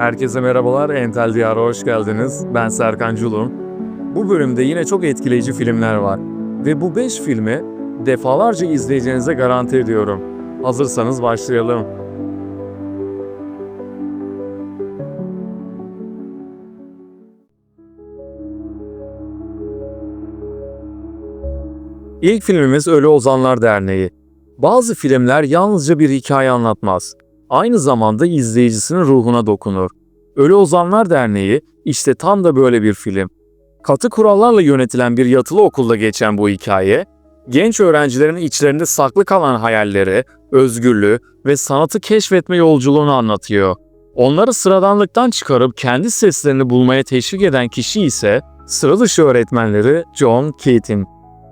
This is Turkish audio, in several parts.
Herkese merhabalar, Entel Diyar'a hoş geldiniz. Ben Serkan Culum. Bu bölümde yine çok etkileyici filmler var. Ve bu 5 filmi defalarca izleyeceğinize garanti ediyorum. Hazırsanız başlayalım. İlk filmimiz Ölü Ozanlar Derneği. Bazı filmler yalnızca bir hikaye anlatmaz. Aynı zamanda izleyicisinin ruhuna dokunur. Ölü Ozanlar Derneği işte tam da böyle bir film. Katı kurallarla yönetilen bir yatılı okulda geçen bu hikaye, genç öğrencilerin içlerinde saklı kalan hayalleri, özgürlüğü ve sanatı keşfetme yolculuğunu anlatıyor. Onları sıradanlıktan çıkarıp kendi seslerini bulmaya teşvik eden kişi ise sıra dışı öğretmenleri John Keating.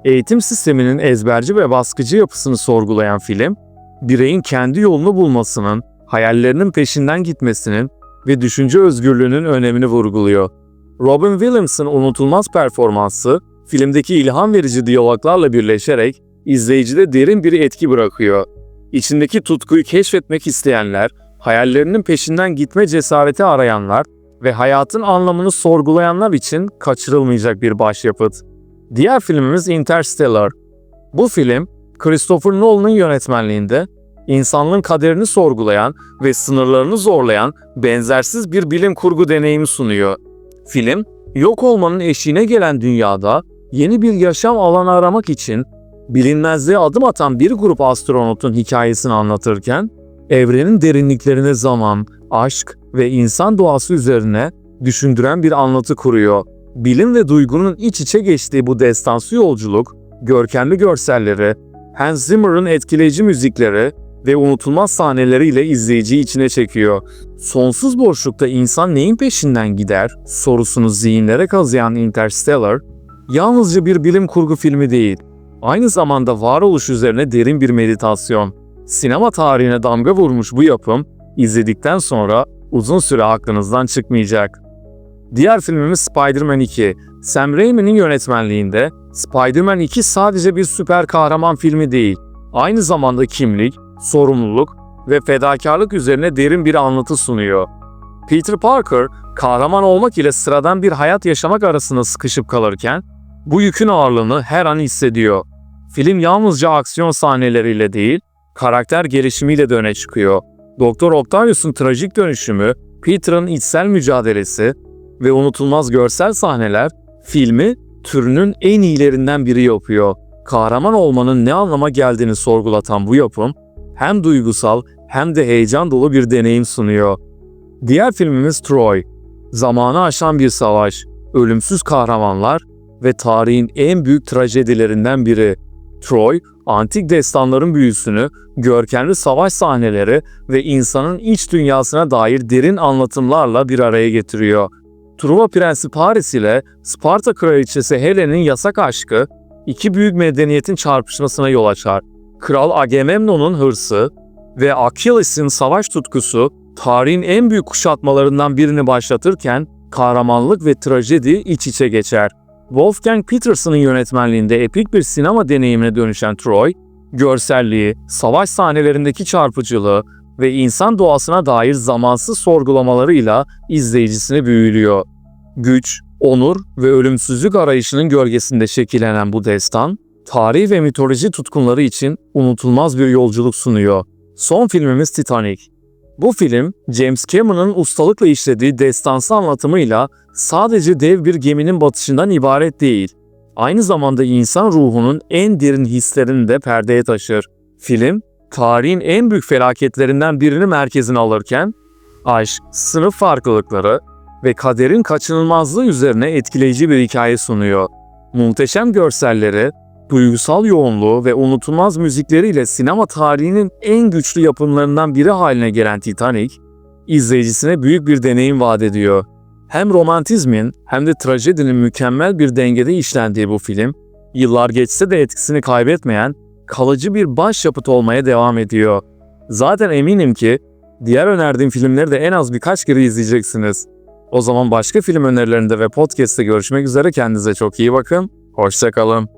Eğitim sisteminin ezberci ve baskıcı yapısını sorgulayan film, bireyin kendi yolunu bulmasının, hayallerinin peşinden gitmesinin ve düşünce özgürlüğünün önemini vurguluyor. Robin Williams'ın unutulmaz performansı, filmdeki ilham verici diyaloglarla birleşerek izleyicide derin bir etki bırakıyor. İçindeki tutkuyu keşfetmek isteyenler, hayallerinin peşinden gitme cesareti arayanlar ve hayatın anlamını sorgulayanlar için kaçırılmayacak bir başyapıt. Diğer filmimiz Interstellar. Bu film, Christopher Nolan'ın yönetmenliğinde insanlığın kaderini sorgulayan ve sınırlarını zorlayan benzersiz bir bilim kurgu deneyimi sunuyor. Film, yok olmanın eşiğine gelen dünyada yeni bir yaşam alanı aramak için bilinmezliğe adım atan bir grup astronotun hikayesini anlatırken, evrenin derinliklerine zaman, aşk ve insan doğası üzerine düşündüren bir anlatı kuruyor. Bilim ve duygunun iç içe geçtiği bu destansı yolculuk, görkemli görselleri, Hans Zimmer'ın etkileyici müzikleri ve unutulmaz sahneleriyle izleyiciyi içine çekiyor. Sonsuz boşlukta insan neyin peşinden gider sorusunu zihinlere kazıyan Interstellar, yalnızca bir bilim kurgu filmi değil, aynı zamanda varoluş üzerine derin bir meditasyon. Sinema tarihine damga vurmuş bu yapım, izledikten sonra uzun süre aklınızdan çıkmayacak. Diğer filmimiz Spider-Man 2. Sam Raimi'nin yönetmenliğinde Spider-Man 2 sadece bir süper kahraman filmi değil, aynı zamanda kimlik, sorumluluk ve fedakarlık üzerine derin bir anlatı sunuyor. Peter Parker, kahraman olmak ile sıradan bir hayat yaşamak arasında sıkışıp kalırken, bu yükün ağırlığını her an hissediyor. Film yalnızca aksiyon sahneleriyle değil, karakter gelişimiyle de öne çıkıyor. Doktor Octavius'un trajik dönüşümü, Peter'ın içsel mücadelesi ve unutulmaz görsel sahneler filmi türünün en iyilerinden biri yapıyor. Kahraman olmanın ne anlama geldiğini sorgulatan bu yapım hem duygusal hem de heyecan dolu bir deneyim sunuyor. Diğer filmimiz Troy. Zamanı aşan bir savaş, ölümsüz kahramanlar ve tarihin en büyük trajedilerinden biri. Troy, antik destanların büyüsünü, görkemli savaş sahneleri ve insanın iç dünyasına dair derin anlatımlarla bir araya getiriyor. Truva Prensi Paris ile Sparta Kraliçesi Helen'in yasak aşkı, iki büyük medeniyetin çarpışmasına yol açar. Kral Agamemnon'un hırsı ve Achilles'in savaş tutkusu tarihin en büyük kuşatmalarından birini başlatırken kahramanlık ve trajedi iç içe geçer. Wolfgang Petersen'ın yönetmenliğinde epik bir sinema deneyimine dönüşen Troy, görselliği, savaş sahnelerindeki çarpıcılığı ve insan doğasına dair zamansız sorgulamalarıyla izleyicisini büyülüyor. Güç, onur ve ölümsüzlük arayışının gölgesinde şekillenen bu destan, tarih ve mitoloji tutkunları için unutulmaz bir yolculuk sunuyor. Son filmimiz Titanic. Bu film, James Cameron'ın ustalıkla işlediği destansı anlatımıyla sadece dev bir geminin batışından ibaret değil, aynı zamanda insan ruhunun en derin hislerini de perdeye taşır. Film, tarihin en büyük felaketlerinden birini merkezine alırken, aşk, sınıf farklılıkları ve kaderin kaçınılmazlığı üzerine etkileyici bir hikaye sunuyor. Muhteşem görselleri, duygusal yoğunluğu ve unutulmaz müzikleriyle sinema tarihinin en güçlü yapımlarından biri haline gelen Titanic, izleyicisine büyük bir deneyim vaat ediyor. Hem romantizmin hem de trajedinin mükemmel bir dengede işlendiği bu film, yıllar geçse de etkisini kaybetmeyen kalıcı bir başyapıt olmaya devam ediyor. Zaten eminim ki diğer önerdiğim filmleri de en az birkaç kere izleyeceksiniz. O zaman başka film önerilerinde ve podcast'te görüşmek üzere kendinize çok iyi bakın. Hoşçakalın.